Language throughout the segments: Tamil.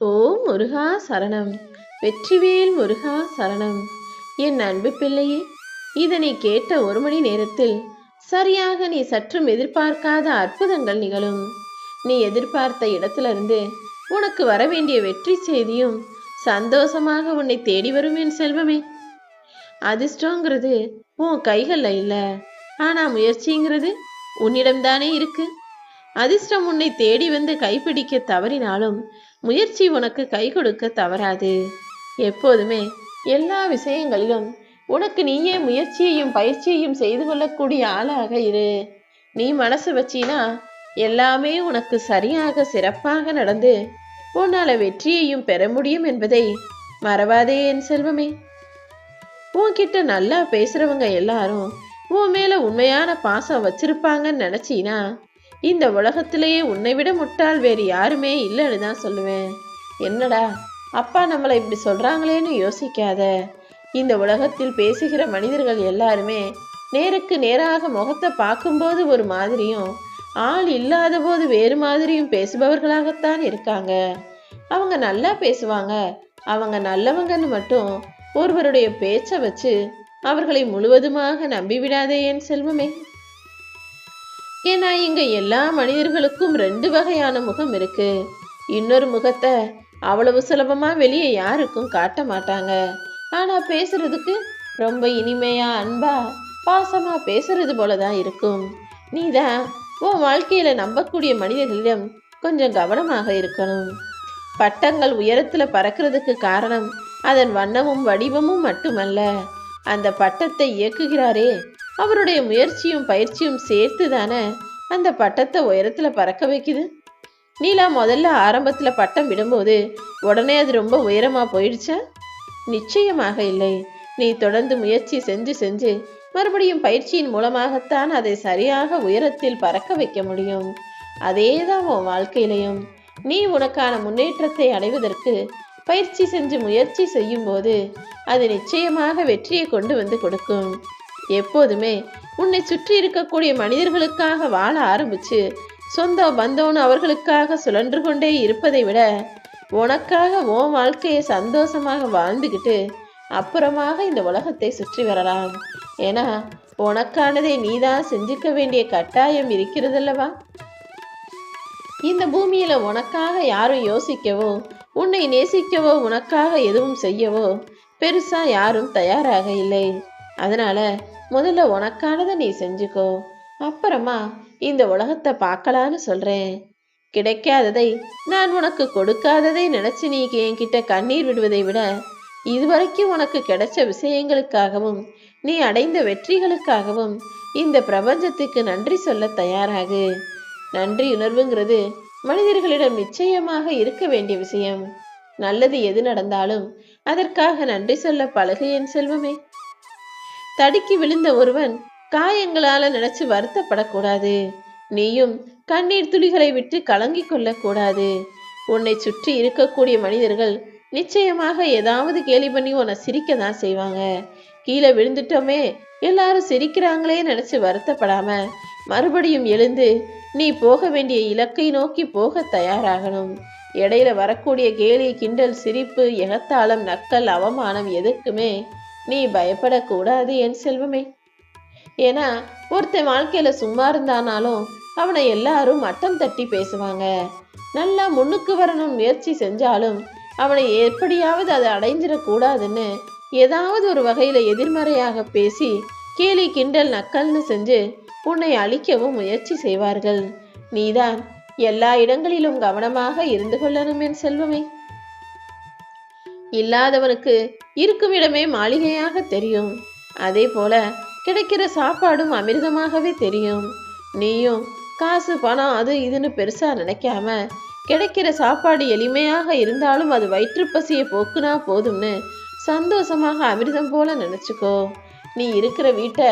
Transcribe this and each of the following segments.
ஓம் முருகா சரணம். வெற்றிவேல் முருகா சரணம். என் அன்பு பிள்ளையே இதனை கேட்ட ஒரு மணி நேரத்தில் சரியாக நீ சற்றும் எதிர்பார்க்காத அற்புதங்கள் நிகழும். நீ எதிர்பார்த்த இடத்திலிருந்து உனக்கு வர வேண்டிய வெற்றி செய்தியும் சந்தோஷமாக உன்னை தேடி வரும் என் செல்வமே. அதிர்ஷ்டங்கிறது உன் கைகளில் இல்லை ஆனா முயற்சிங்கிறது உன்னிடம்தானே இருக்கு. அதிர்ஷ்டம் உன்னை தேடி வந்து கைப்பிடிக்க தவறினாலும் முயற்சி உனக்கு கை கொடுக்க தவறாது. எப்போதுமே எல்லா விஷயங்களிலும் உனக்கு நீயே முயற்சியையும் பயிற்சியையும் செய்து கொள்ளக்கூடிய ஆளாக இரு. நீ மனசு வச்சினா எல்லாமே உனக்கு சரியாக சிறப்பாக நடந்து உன்னால வெற்றியையும் பெற முடியும் என்பதை மறவாதே என் செல்வமே. உன்கிட்ட நல்லா பேசுறவங்க எல்லாரும் உன் மேல உண்மையான பாசம் வச்சிருப்பாங்கன்னு நினைச்சினா இந்த உலகத்திலேயே உன்னை விட முட்டாள் வேறு யாருமே இல்லைன்னு தான் சொல்லுவேன். என்னடா? அப்பா நம்மளை இப்படி சொல்கிறாங்களேன்னு யோசிக்காத. இந்த உலகத்தில் பேசுகிற மனிதர்கள் எல்லாருமே நேருக்கு நேராக முகத்தை பார்க்கும்போது ஒரு மாதிரியும் ஆள் இல்லாத போது வேறு மாதிரியும் பேசுபவர்களாகத்தான் இருக்காங்க. அவங்க நல்லா பேசுவாங்க. அவங்க நல்லவங்கன்னு மட்டும் ஒருவருடைய பேச்சை வச்சு அவர்களை முழுவதுமாக நம்பிவிடாதே என் செல்வமே. ஏன்னா இங்க எல்லா மனிதர்களுக்கும் ரெண்டு வகையான முகம் இருக்கு. இன்னொரு முகத்தை அவ்வளவு சுலபமா வெளியே யாருக்கும் காட்ட மாட்டாங்க. ஆனா பேசுறதுக்கு ரொம்ப இனிமையா அன்பா பாசமா பேசுறது போலதான் இருக்கும். நீ தான் உன் வாழ்க்கையில நம்பக்கூடிய மனிதர்களிடம் கொஞ்சம் கவனமாக இருக்கணும். பட்டங்கள் உயரத்துல பறக்கிறதுக்கு காரணம் அதன் வண்ணமும் வடிவமும் மட்டுமல்ல. அந்த பட்டத்தை இயக்குகிறாரே அவருடைய முயற்சியும் பயிற்சியும் சேர்த்து தானே அந்த பட்டத்தை உயரத்தில் பறக்க வைக்குது? நீலா முதல்ல ஆரம்பத்தில் பட்டம் விடும்போது உடனே அது ரொம்ப உயரமாக போயிடுச்சா? நிச்சயமாக இல்லை. நீ தொடர்ந்து முயற்சி செஞ்சு செஞ்சு மறுபடியும் பயிற்சியின் மூலமாகத்தான் அதை சரியாக உயரத்தில் பறக்க வைக்க முடியும். அதேதான் உன் வாழ்க்கையிலையும். நீ உனக்கான முன்னேற்றத்தை அடைவதற்கு பயிற்சி செஞ்சு முயற்சி செய்யும்போது அது நிச்சயமாக வெற்றியை கொண்டு வந்து கொடுக்கும். எப்போதுமே உன்னை சுற்றி இருக்கக்கூடிய மனிதர்களுக்காக வாழ ஆரம்பிச்சு சொந்த பந்தோன்னு அவர்களுக்காக சுழன்று கொண்டே இருப்பதை விட உனக்காக உன் வாழ்க்கையை சந்தோஷமாக வாழ்ந்துக்கிட்டு அப்புறமாக இந்த உலகத்தை சுற்றி வரலாம். ஏன்னா உனக்கானதை நீதான் செஞ்சுக்க வேண்டிய கட்டாயம் இருக்கிறதல்லவா? இந்த பூமியில உனக்காக யாரும் யோசிக்கவோ உன்னை நேசிக்கவோ உனக்காக எதுவும் செய்யவோ பெருசா யாரும் தயாராக இல்லை. அதனால முதல்ல உனக்கானதை நீ செஞ்சுக்கோ. அப்புறமா இந்த உலகத்தை பார்க்கலான்னு சொல்றேன். கிடைக்காததை நான் உனக்கு கொடுக்காததை நினைச்சு நீ என்கிட்ட கண்ணீர் விடுவதை விட இதுவரைக்கும் உனக்கு கிடைச்ச விஷயங்களுக்காகவும் நீ அடைந்த வெற்றிகளுக்காகவும் இந்த பிரபஞ்சத்துக்கு நன்றி சொல்ல தயாராகு. நன்றி உணர்வுங்கிறது மனிதர்களிடம் நிச்சயமாக இருக்க வேண்டிய விஷயம். நல்லது எது நடந்தாலும் அதற்காக நன்றி சொல்ல பழகு என் செல்வமே. தடுக்கி விழுந்த ஒருவன் காயங்களால நினைச்சு வருத்தப்படக்கூடாது. நீயும் கண்ணீர் துளிகளை விட்டு கலங்கி கொள்ளக்கூடாது. உன்னை சுற்றி இருக்கக்கூடிய மனிதர்கள் நிச்சயமாக ஏதாவது கேலி பண்ணி உன்னை சிரிக்க தான் செய்வாங்க. கீழே விழுந்துட்டோமே எல்லாரும் சிரிக்கிறாங்களே நினைச்சு வருத்தப்படாம மறுபடியும் எழுந்து நீ போக வேண்டிய இலக்கை நோக்கி போக தயாராகணும். இடையில வரக்கூடிய கேலி கிண்டல் சிரிப்பு எகத்தாளம் நக்கல் அவமானம் எதுக்குமே நீ பயப்படக்கூடாது என் செல்வமே. ஏன்னா ஒருத்தன் வாழ்க்கையில சும்மா இருந்தானாலும் அவனை எல்லாரும் மட்டம் தட்டி பேசுவாங்க. நல்லா முன்னுக்கு வரணும் முயற்சி செஞ்சாலும் அவனை எப்படியாவது அதை அடைஞ்சிடக்கூடாதுன்னு ஏதாவது ஒரு வகையில எதிர்மறையாக பேசி கேலி கிண்டல் நக்கல்னு செஞ்சு உன்னை அழிக்கவும் முயற்சி செய்வார்கள். நீதான் எல்லா இடங்களிலும் கவனமாக இருந்து கொள்ளணும் என் செல்வமே. இல்லாதவனுக்கு இருக்கும் இடமே மாளிகையாக தெரியும். அதே போல கிடைக்கிற சாப்பாடும் அமிர்தமாகவே தெரியும். நீயும் காசு பணம் அது இதுன்னு பெருசா நினைக்காம கிடைக்கிற சாப்பாடு எளிமையாக இருந்தாலும் அது வயிற்றுப்பசியை போக்குனா போதும்னு சந்தோஷமாக அமிர்தம் போல நினைச்சுக்கோ. நீ இருக்கிற வீட்டை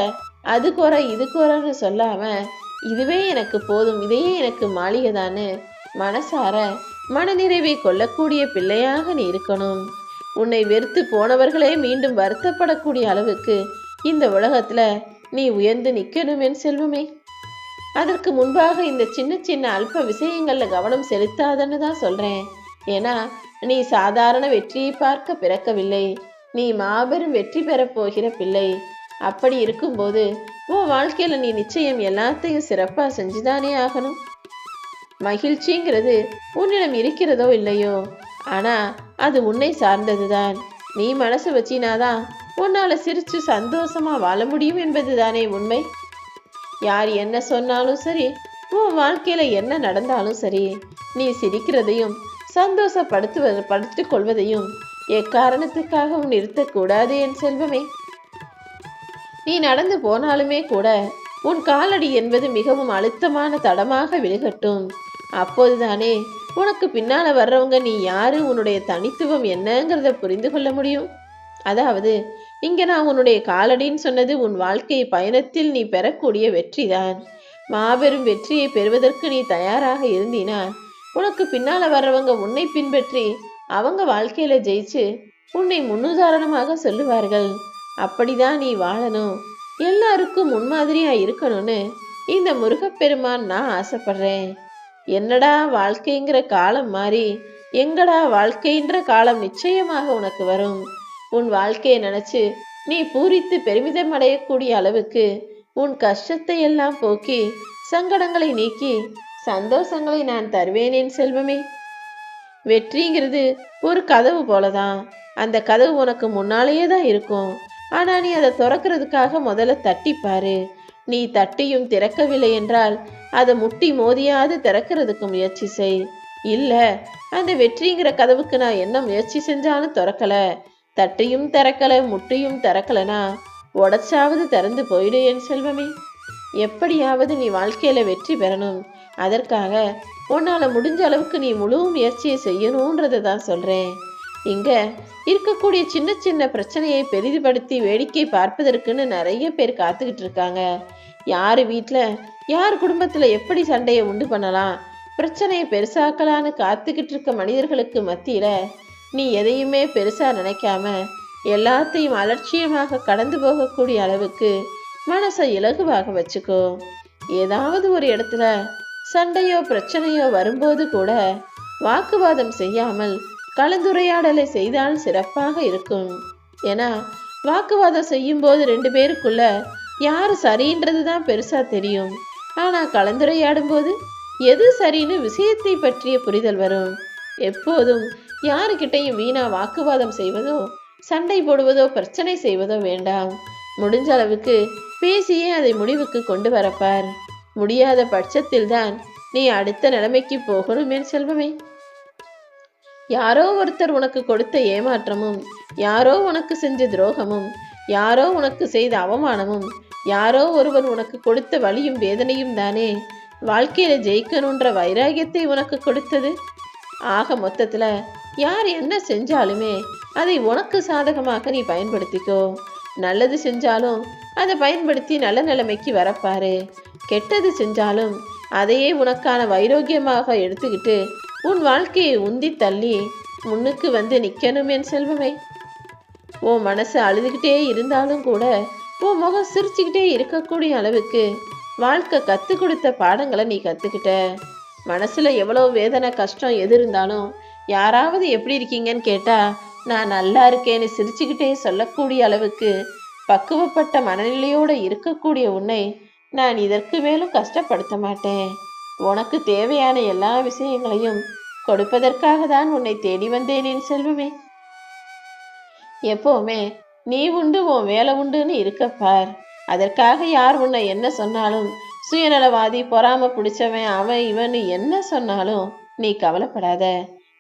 அது குறை இது குறைன்னு சொல்லாம இதுவே எனக்கு போதும் இதையே எனக்கு மாளிகைதான்னு மனசார மனநிறைவை கொள்ளக்கூடிய பிள்ளையாக நீ இருக்கணும். உன்னை வெறுத்து போனவர்களே மீண்டும் வருத்தப்படக்கூடிய அளவுக்கு இந்த உலகத்துல நீ உயர்ந்து நிக்கணும் என் செல்வமே. அதற்கு முன்பாக இந்த சின்ன சின்ன அல்ப விஷயங்கள்ல கவனம் செலுத்தாதன்னு தான் சொல்றேன். ஏன்னா நீ சாதாரண வெற்றியை பார்க்க பிறக்கவில்லை. நீ மாபெரும் வெற்றி பெறப் போகிற பிள்ளை. அப்படி இருக்கும்போது உன் வாழ்க்கையில நீ நிச்சயம் எல்லாத்தையும் சிறப்பா செஞ்சுதானே ஆகணும். மகிழ்ச்சிங்கிறது உன்னிடம் இருக்கிறதோ இல்லையோ? ஆனா அது உன்னை சார்ந்ததுதான். நீ மனசு வச்சினாதான் உன்னால சிரிச்சு சந்தோஷமா வாழ முடியும் என்பதுதானே உண்மை. யார் என்ன சொன்னாலும் சரி உன் வாழ்க்கையில என்ன நடந்தாலும் சரி நீ சிரிக்கிறதையும் சந்தோஷப்படுத்துவது படுத்திக் கொள்வதையும் எக்காரணத்துக்காகவும் நிறுத்தக்கூடாது என் செல்வமே. நீ நடந்து போனாலுமே கூட உன் காலடி என்பது மிகவும் அழுத்தமான தடமாக விழுகட்டும். அப்போதுதானே உனக்கு பின்னால வர்றவங்க நீ யாரு? உன்னுடைய தனித்துவம் என்னங்கிறத புரிந்து கொள்ள முடியும். அதாவது இங்க நான் உன்னுடைய காலடின்னு சொன்னது உன் வாழ்க்கை பயணத்தில் நீ பெறக்கூடிய வெற்றிதான். மாபெரும் வெற்றியை பெறுவதற்கு நீ தயாராக இருந்தீனா உனக்கு பின்னால வர்றவங்க உன்னை பின்பற்றி அவங்க வாழ்க்கையில ஜெயிச்சு உன்னை முன்னுதாரணமாக சொல்லுவார்கள். அப்படிதான் நீ வாழணும். எல்லாருக்கும் முன்மாதிரியா இருக்கணும்னு இந்த முருகப்பெருமான் நான் ஆசைப்படுறேன். என்னடா வாழ்க்கைங்கிற காலம் மாறி எங்கடா வாழ்க்கைன்ற காலம் நிச்சயமாக உனக்கு வரும். உன் வாழ்க்கையை நினைச்சு நீ பூரித்து பெருமிதம் அடையக்கூடிய அளவுக்கு உன் கஷ்டத்தை எல்லாம் போக்கி சங்கடங்களை நீக்கி சந்தோஷங்களை நான் தருவேனேன் செல்வமே. வெற்றிங்கிறது ஒரு கதவு போலதான். அந்த கதவு உனக்கு முன்னாலேயே தான் இருக்கும். ஆனா நீ அதை திறக்கிறதுக்காக முதல்ல தட்டிப்பாரு நீ தட்டியும் திறக்கவில்லை என்றால் அதை முட்டி மோதியாவது திறக்கிறதுக்கு முயற்சி செய். இல்ல அந்த வெற்றிங்கிற கதவுக்கு நான் என்ன முயற்சி செஞ்சாலும் திறக்கல. தட்டியும் திறக்கல முட்டியும் திறக்கலனா உடச்சாவது திறந்து போயிடு என் செல்வமே. எப்படியாவது நீ வாழ்க்கையில வெற்றி பெறணும். அதற்காக உன்னால முடிஞ்ச அளவுக்கு நீ முழு முயற்சியை செய்யணுன்றதை தான் சொல்றேன். இங்கே இருக்கக்கூடிய சின்ன சின்ன பிரச்சனையை பெரிதுபடுத்தி வேடிக்கை பார்ப்பதற்குன்னு நிறைய பேர் காத்துக்கிட்டு இருக்காங்க. யார் வீட்டில் யார் குடும்பத்தில் எப்படி சண்டையை உண்டு பண்ணலாம்? பிரச்சனையை பெருசாக்கலான்னு காத்துக்கிட்டு இருக்க மனிதர்களுக்கு மத்தியில் நீ எதையுமே பெருசாக நினைக்காம எல்லாத்தையும் அலட்சியமாக கடந்து போகக்கூடிய அளவுக்கு மனசை இலகுவாக வச்சுக்கோ. ஏதாவது ஒரு இடத்துல சண்டையோ பிரச்சனையோ வரும்போது கூட வாக்குவாதம் செய்யாமல் கலந்துரையாடலை செய்தால் சிறப்பாக இருக்கும். ஏன்னா வாக்குவாதம் செய்யும்போது ரெண்டு பேருக்குள்ள யார் சரின்றது தான் பெருசா தெரியும். ஆனா கலந்துரையாடும் போது எது சரின்னு விஷயத்தை பற்றிய புரிதல் வரும். எப்போதும் யாருக்கிட்டையும் வீணா வாக்குவாதம் செய்வதோ சண்டை போடுவதோ பிரச்சனை செய்வதோ வேண்டாம். முடிஞ்ச அளவுக்கு பேசியே அதை முடிவுக்கு கொண்டு வரப்பார். முடியாத பட்சத்தில்தான் நீ அடுத்த நிலைமைக்கு போகணும் என் செல்வமே. யாரோ ஒருத்தர் உனக்கு கொடுத்த ஏமாற்றமும் யாரோ உனக்கு செஞ்ச துரோகமும் யாரோ உனக்கு செய்த அவமானமும் யாரோ ஒருவர் உனக்கு கொடுத்த வலியும் வேதனையும் தானே? வாழ்க்கையில ஜெயிக்கணுன்ற வைராகியத்தை உனக்கு கொடுத்தது? ஆக மொத்தத்துல யார் என்ன செஞ்சாலுமே அதை உனக்கு சாதகமாக நீ பயன்படுத்திக்கோ. நல்லது செஞ்சாலும் அதை பயன்படுத்தி நல்ல நிலைமைக்கு வரப்பாரு. கெட்டது செஞ்சாலும் அதையே உனக்கான வைரோக்கியமாக எடுத்துக்கிட்டு உன் வாழ்க்கையை உந்தி தள்ளி முன்னுக்கு வந்து நிற்கணும் என் செல்வமே. உன் மனசு அழுதுகிட்டே இருந்தாலும் கூட உன் முகம் சிரிச்சுக்கிட்டே இருக்கக்கூடிய அளவுக்கு வாழ்க்கை கற்றுக் கொடுத்த பாடங்களை நீ கற்றுக்கிட்ட மனசில் எவ்வளோ வேதனை கஷ்டம் எது இருந்தாலும் யாராவது எப்படி இருக்கீங்கன்னு கேட்டால் நான் நல்லா இருக்கேன்னு சிரிச்சுக்கிட்டே சொல்லக்கூடிய அளவுக்கு பக்குவப்பட்ட மனநிலையோடு இருக்கக்கூடிய உன்னை நான் இதற்கு மேலும் கஷ்டப்படுத்த மாட்டேன். உனக்கு தேவையான எல்லா விஷயங்களையும் கொடுப்பதற்காக தான் உன்னை தேடி வந்தேன் என் செல்வமே. எப்போவுமே நீ உண்டு உன் வேலை உண்டுன்னு இருக்க பார். அதற்காக யார் உன்னை என்ன சொன்னாலும் சுயநலவாதி பொறாம பிடிச்சவன் அவன் இவன் என்ன சொன்னாலும் நீ கவலைப்படாத.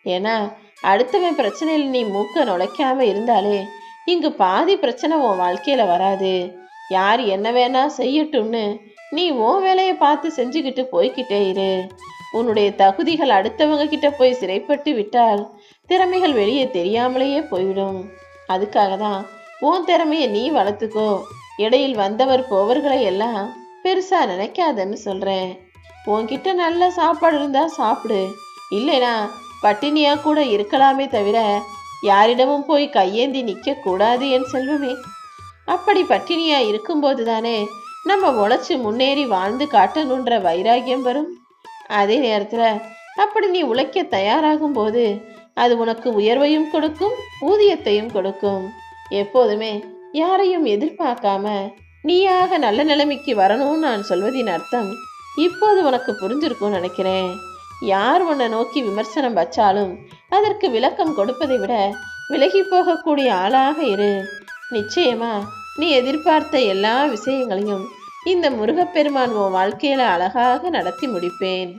ஏன்னா அடுத்தவன் பிரச்சனையில் நீ மூக்க நுழைக்காம இருந்தாலே இங்கு பாதி பிரச்சனை உன் வாழ்க்கையில வராது. யார் என்ன வேணா செய்யட்டும்னு நீ உன் வேலையை பார்த்து செஞ்சுக்கிட்டு போய்க்கிட்டே இரு. உன்னுடைய தகுதிகள் அடுத்தவங்க கிட்ட போய் சிறைப்பட்டு விட்டால் திறமைகள் வெளியே தெரியாமலேயே போயிடும் அதுக்காக தான் உன் திறமையை நீ வளர்த்துக்கோ. இடையில் வந்தவர் போவர்களை எல்லாம் பெருசா நினைக்காதன்னு சொல்றேன். உன்கிட்ட நல்ல சாப்பாடு இருந்தா சாப்பிடு. இல்லைனா பட்டினியா கூட இருக்கலாமே தவிர யாரிடமும் போய் கையேந்தி நிற்க கூடாது என் செல்வமே. அப்படி பட்டினியா இருக்கும்போது தானே நம்ம உழைச்சி முன்னேறி வாழ்ந்து காட்டணுன்ற வைராகியம் வரும். அதே நேரத்தில் அப்படி நீ உழைக்க தயாராகும் போது அது உனக்கு உயர்வையும் கொடுக்கும் ஊதியத்தையும் கொடுக்கும். எப்போதுமே யாரையும் எதிர்பார்க்காம நீயாக நல்ல நிலைமைக்கு வரணும்னு நான் சொல்வதின் அர்த்தம் இப்போது உனக்கு புரிஞ்சிருக்கும்னு நினைக்கிறேன். யார் உன்னை நோக்கி விமர்சனம் வச்சாலும் அதற்கு விளக்கம் கொடுப்பதை விட விலகி போகக்கூடிய ஆளாக இரு. நிச்சயமா நீ எதிர்பார்த்த எல்லா விஷயங்களையும் இந்த முருகப்பெருமான் உன் வாழ்க்கையில அழகாக நடத்தி முடிப்பேன்.